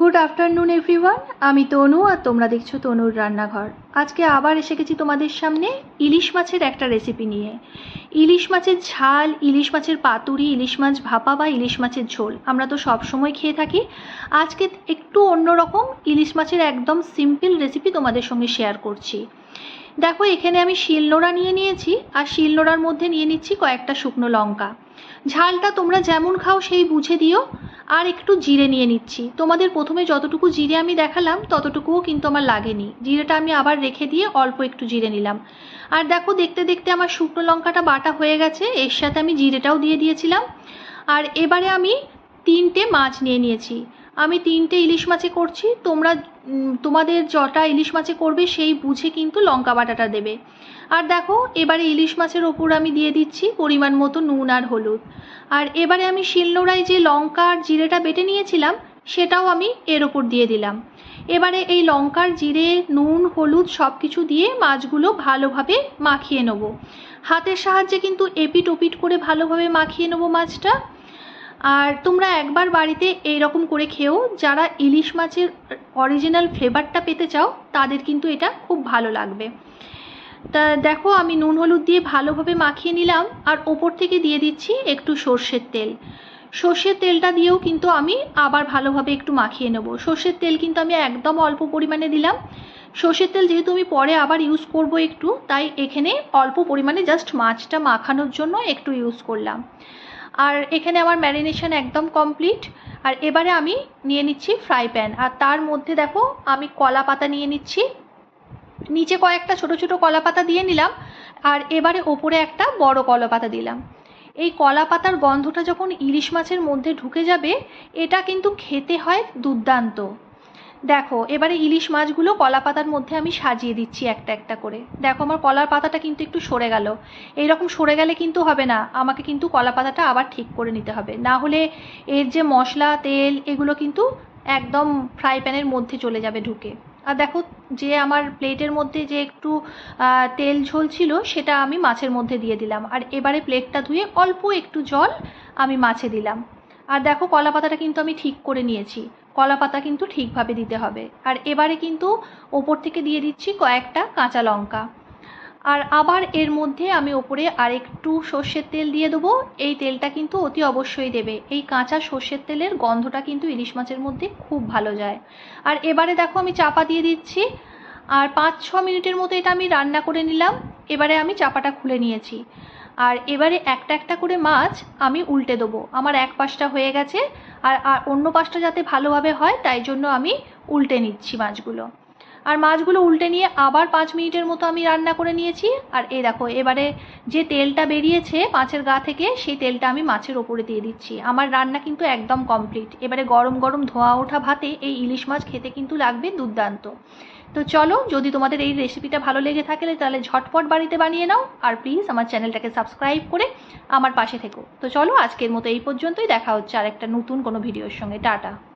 Good afternoon everyone আমি তনু আর তোমরা দেখছ তনুর রান্নাঘর। আজকে আবার এসে গেছি তোমাদের সামনে ইলিশ মাছের একটা রেসিপি নিয়ে। ইলিশ মাছের ঝাল, ইলিশ মাছের পাতুরি, ইলিশ মাছ ভাপা বা ইলিশ মাছের ঝোল আমরা তো সব সময় খেয়ে থাকি। আজকে একটু অন্যরকম ইলিশ মাছের একদম সিম্পল রেসিপি তোমাদের সঙ্গে শেয়ার করছি। দেখো, এখানে আমি শিলনোড়া নিয়ে নিয়েছি আর শিলনোড়ার মধ্যে নিয়ে নিচ্ছি কয়েকটা শুকনো লঙ্কা। ঝালটা তোমরা যেমন খাও সেই বুঝে দিও। আর একটু জিরে নিয়ে নিচ্ছি। তোমাদের প্রথমে যতটুকু জিরে আমি দেখালাম, ততটুকুও কিন্তু আমার লাগেনি। জিরেটা আমি আবার রেখে দিয়ে অল্প একটু জিরে নিলাম। আর দেখো, দেখতে দেখতে আমার শুকনো লঙ্কাটা বাটা হয়ে গেছে, এর সাথে আমি জিরেটাও দিয়ে দিয়েছিলাম। আর এবারে আমি তিনটে মাছ নিয়ে নিয়েছি। আমি তিনটে ইলিশ মাছে করছি, তোমরা তোমাদের যটা ইলিশ মাছে করবে, সেই বুঝে কিন্তু লঙ্কা বাটাটা দেবে। আর দেখো, এবারে ইলিশ মাছের ওপর আমি দিয়ে দিচ্ছি পরিমাণ মতো নুন আর হলুদ। আর এবারে আমি শিলনোড়ায় যে লঙ্কা আর জিরেটা বেটে নিয়েছিলাম, সেটাও আমি এর ওপর দিয়ে দিলাম। এবারে এই লঙ্কার জিরে, নুন, হলুদ সব কিছু দিয়ে মাছগুলো ভালোভাবে মাখিয়ে নেব। হাতের সাহায্যে কিন্তু এপিট ওপিট করে ভালোভাবে মাখিয়ে নেব মাছটা। আর তোমরা একবার বাড়িতে এই রকম করে খেও, যারা ইলিশ মাছের অরিজিনাল ফ্লেভারটা পেতে চাও, তাদের কিন্তু এটা খুব ভালো লাগবে। তা দেখো, আমি নুন হলুদ দিয়ে ভালোভাবে মাখিয়ে নিলাম, আর ওপর থেকে দিয়ে দিচ্ছি একটু সর্ষের তেল। সর্ষের তেলটা দিয়েও কিন্তু আমি আবার ভালোভাবে একটু মাখিয়ে নেব। সর্ষের তেল কিন্তু আমি একদম অল্প পরিমাণে দিলাম। সর্ষের তেল যেহেতু আমি পরে আবার ইউজ করব একটু, তাই এখানে অল্প পরিমাণে জাস্ট মাছটা মাখানোর জন্য একটু ইউজ করলাম। আর এখানে আমার ম্যারিনেশন একদম কমপ্লিট। আর এবারে আমি নিয়ে নিচ্ছি ফ্রাই প্যান। আর তার মধ্যে দেখো, আমি কলা পাতা নিয়ে নিচ্ছি। নিচে কয়েকটা ছোট ছোট কলা পাতা দিয়ে নিলাম। আর এবারে ওপরে একটা বড় কলা পাতা দিলাম। এই কলা পাতার গন্ধটা যখন ইলিশ মাছের মধ্যে ঢুকে যাবে, এটা কিন্তু খেতে হয় দুর্দান্ত। দেখো, এবারে ইলিশ মাছগুলো কলা পাতার মধ্যে আমি সাজিয়ে দিচ্ছি একটা একটা করে। দেখো, আমার কলার পাতাটা কিন্তু একটু সরে গেল। এইরকম সরে গেলে কিন্তু হবে না। আমাকে কিন্তু কলা পাতাটা আবার ঠিক করে নিতে হবে। না হলে এর যে মশলা, তেল, এগুলো কিন্তু একদম ফ্রাই প্যানের মধ্যে চলে যাবে ঢুকে। আর দেখো, যে আমার প্লেটের মধ্যে যে একটু তেল ঝোল ছিল, সেটা আমি মাছের মধ্যে দিয়ে দিলাম। আর এবারে প্লেটটা ধুয়ে অল্প একটু জল আমি মাছে দিলাম। আর দেখো, কলা পাতাটা কিন্তু আমি ঠিক করে নিয়েছি। কলা পাতা কিন্তু ঠিকভাবে দিতে হবে। আর এবারে কিন্তু ওপর থেকে দিয়ে দিচ্ছি কয়েকটা কাঁচা লঙ্কা। আর আবার এর মধ্যে আমি ওপরে আরেকটু সর্ষের তেল দিয়ে দেবো। এই তেলটা কিন্তু অতি অবশ্যই দেবে। এই কাঁচা সর্ষের তেলের গন্ধটা কিন্তু ইলিশ মাছের মধ্যে খুব ভালো যায়। আর এবারে দেখো আমি চাপা দিয়ে দিচ্ছি। আর পাঁচ ছ মিনিটের মতো এটা আমি রান্না করে নিলাম। এবারে আমি চাপাটা খুলে নিয়েছি। আর এবারে একটা একটা করে মাছ আমি উল্টে দেবো। আমার এক পাশটা হয়ে গেছে আর আর অন্য পাশটা যাতে ভালোভাবে হয়, তাই জন্য আমি উল্টে নিচ্ছি মাছগুলো। আর মাছগুলো উল্টে নিয়ে আবার পাঁচ মিনিটের মতো আমি রান্না করে নিয়েছি। আর এই দেখো, এবারে যে তেলটা বেরিয়েছে মাছের গা থেকে, সেই তেলটা আমি মাছের ওপরে দিয়ে দিচ্ছি। আমার রান্না কিন্তু একদম কমপ্লিট। এবারে গরম গরম ধোয়া ওঠা ভাতে এই ইলিশ মাছ খেতে কিন্তু লাগবে দুর্দান্ত। তো চলো, যদি তোমাদের এই রেসিপিটা ভালো লেগে থাকে, তাহলে ঝটপট বাড়িতে বানিয়ে নাও। আর প্লিজ আমার চ্যানেলটাকে সাবস্ক্রাইব করে আমার পাশে থেকো। তো চলো, আজকের মতো এই পর্যন্তই। দেখা হচ্ছে আর একটা নতুন কোনো ভিডিওর সঙ্গে। টাটা।